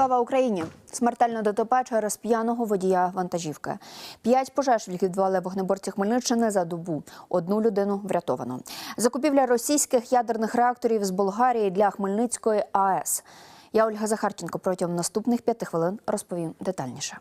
Слава Україні! Смертельно ДТП через п'яного водія вантажівки. П'ять пожеж ліквідували вогнеборці Хмельниччини за добу. Одну людину врятовано. Закупівля російських ядерних реакторів з Болгарії для Хмельницької АЕС. Я Ольга Захарченко протягом наступних п'яти хвилин розповім детальніше.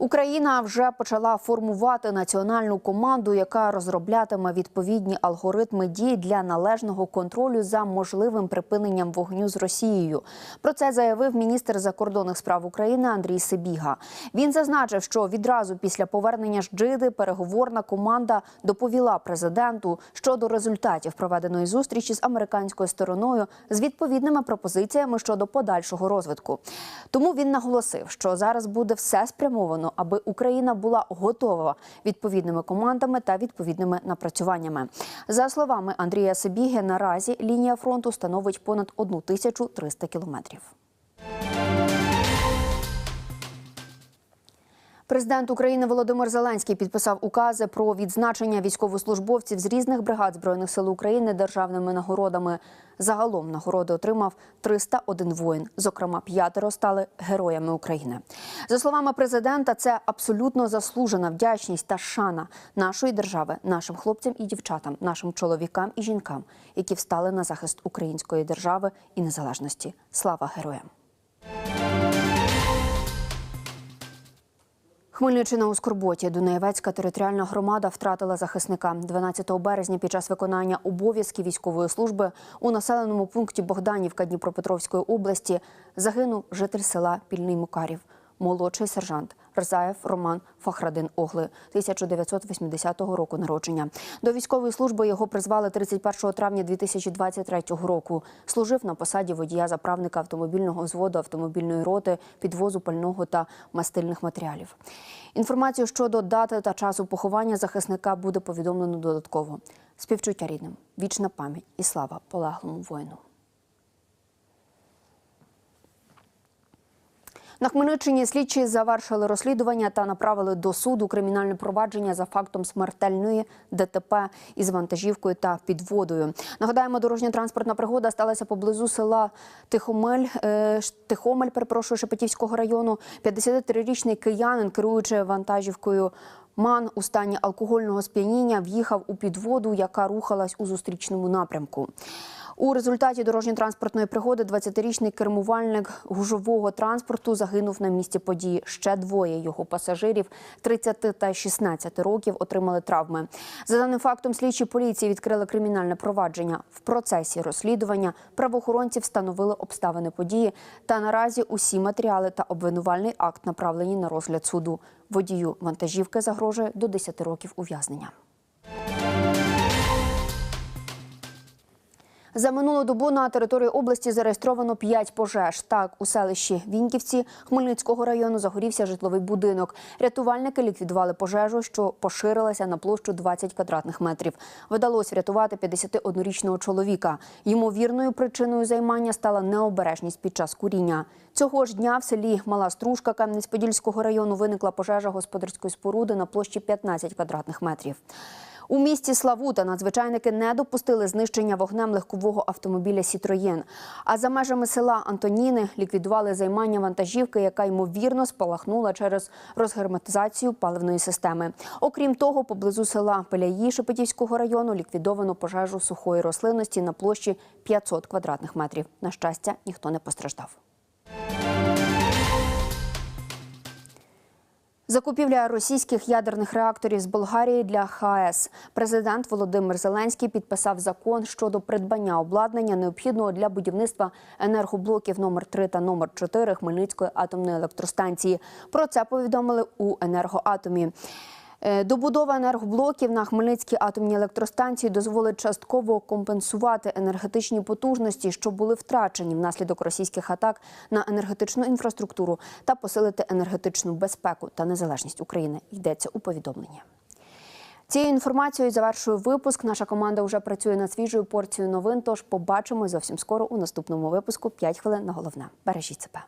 Україна вже почала формувати національну команду, яка розроблятиме відповідні алгоритми дій для належного контролю за можливим припиненням вогню з Росією. Про це заявив міністр закордонних справ України Андрій Сибіга. Він зазначив, що відразу після повернення з Джиди переговорна команда доповіла президенту щодо результатів проведеної зустрічі з американською стороною з відповідними пропозиціями щодо подальшого розвитку. Тому він наголосив, що зараз буде все спрямовано аби Україна була готова відповідними командами та відповідними напрацюваннями. За словами Андрія Сибіги, наразі лінія фронту становить понад 1300 кілометрів. Президент України Володимир Зеленський підписав укази про відзначення військовослужбовців з різних бригад збройних сил України державними нагородами. Загалом нагороди отримав 301 воїн. Зокрема, п'ятеро стали героями України. За словами президента, це абсолютно заслужена вдячність та шана нашої держави, нашим хлопцям і дівчатам, нашим чоловікам і жінкам, які встали на захист української держави і незалежності. Слава героям! Хмельниччина у Скорботі. Дунаєвецька територіальна громада втратила захисника 12 березня під час виконання обов'язків військової служби у населеному пункті Богданівка Дніпропетровської області загинув житель села Пільний Мукарів, молодший сержант Рзаєв Роман Фахрадин Огли, 1980 року народження. До військової служби його призвали 31 травня 2023 року. Служив на посаді водія-заправника автомобільного взводу автомобільної роти, підвозу пального та мастильних матеріалів. Інформацію щодо дати та часу поховання захисника буде повідомлено додатково. Співчуття рідним, вічна пам'ять і слава полеглому воїну. На Хмельниччині слідчі завершили розслідування та направили до суду кримінальне провадження за фактом смертельної ДТП із вантажівкою та підводою. Нагадаємо, дорожньо-транспортна пригода сталася поблизу села Тихомель, е, Тихомель, перепрошую, Шепетівського району. 53-річний киянин, керуючи вантажівкою. Ман у стані алкогольного сп'яніння в'їхав у підводу, яка рухалась у зустрічному напрямку. У результаті дорожньо-транспортної пригоди 20-річний кермувальник гужового транспорту загинув на місці події. Ще двоє його пасажирів 30 та 16 років отримали травми. За даним фактом, слідчі поліції відкрили кримінальне провадження. В процесі розслідування правоохоронці встановили обставини події. Та наразі усі матеріали та обвинувальний акт направлені на розгляд суду. Водію вантажівки загрожує до 10 років ув'язнення. За минулу добу на території області зареєстровано 5 пожеж. Так, у селищі Віньківці Хмельницького району загорівся житловий будинок. Рятувальники ліквідували пожежу, що поширилася на площу 20 квадратних метрів. Вдалося врятувати 51-річного чоловіка. Ймовірною причиною займання стала необережність під час куріння. Цього ж дня в селі Мала Стружка Кам'янець-Подільського району виникла пожежа господарської споруди на площі 15 квадратних метрів. У місті Славута надзвичайники не допустили знищення вогнем легкового автомобіля Сітроєн. А за межами села Антоніни ліквідували займання вантажівки, яка ймовірно спалахнула через розгерметизацію паливної системи. Окрім того, поблизу села Пеляї Шепетівського району ліквідовано пожежу сухої рослинності на площі 500 квадратних метрів. На щастя, ніхто не постраждав. Закупівля російських ядерних реакторів з Болгарії для ХАЕС. Президент Володимир Зеленський підписав закон щодо придбання обладнання, необхідного для будівництва енергоблоків номер 3 та номер 4 Хмельницької атомної електростанції. Про це повідомили у енергоатомі. Е, Добудова енергоблоків на Хмельницькій атомній електростанції дозволить частково компенсувати енергетичні потужності, що були втрачені внаслідок російських атак на енергетичну інфраструктуру та посилити енергетичну безпеку та незалежність України. Йдеться у повідомленні. Цією інформацією завершую випуск. Наша команда вже працює над свіжою порцією новин. Тож побачимось зовсім скоро у наступному випуску. 5 хвилин на головне. Бережіть себе.